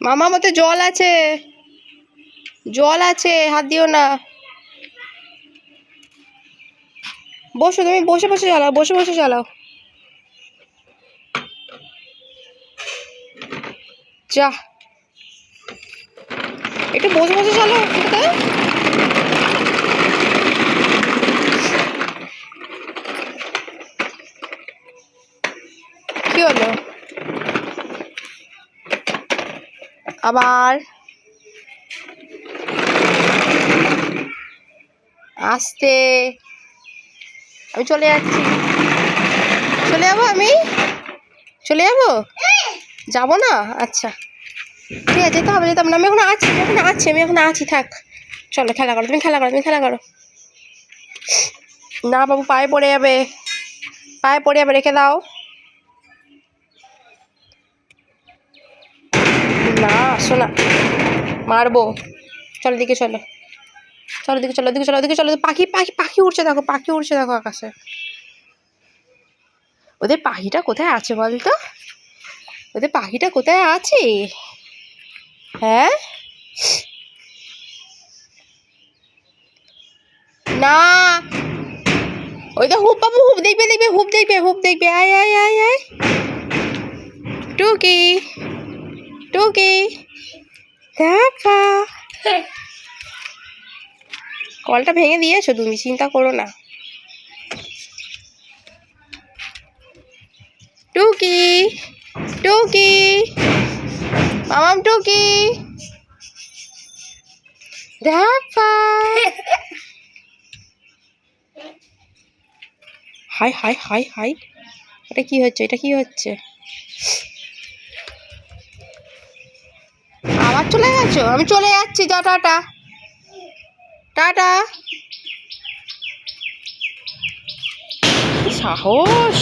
মামা মতে জল আছে। জল আছে, হাত দিও না। বসো, তুমি বসে বসে চালাও, বসে বসে চালাও। যা। একটু বসে বসে চালাও কি হলো? আবার আসতে। আমি চলে যাচ্ছি। চলে যাব আমি? চলে যাব? যাব না? আচ্ছা। ঠিক আছে, যেতে হবে যেতে হবে। না, আমি এখন আছি, আমি এখন আছি, আমি এখন আছি, থাক। চলো, খেলা করো, তুমি খেলা করো, তুমি খেলা করো। না বাবু, পায়ে পড়ে যাবে। পায়ে পড়ে যাবে, রেখে দাও। না আসো না মারবো। চলো দিকে চলো। চলো দিকে চলো দিকে চলো দিকে চলো। পাখি পাখি পাখি উড়ছে দেখো, পাখি উড়ছে দেখো আকাশে। ওদের পাখিটা কোথায় আছে বলতো? ওদের পাখিটা কোথায় আছে? হ্যাঁ? না। ওই তো হুপ, বাবু, হুপ দেখবে দেখবে, হুপ দেখবে হুপ দেখবে। আয় আয় আয় আয়। টুকি। টুকি দেখা। কলটা ভেঙে দিয়েছ তুমি, চিন্তা করো না। টুকি টুকি মামাম টুকি দেখা। Hi hi hi hi. এটা কি হচ্ছে? এটা কি হচ্ছে? আবার চলে গেছো? আমি চলে যাচ্ছি যা টাটা। টাটা। সাহস?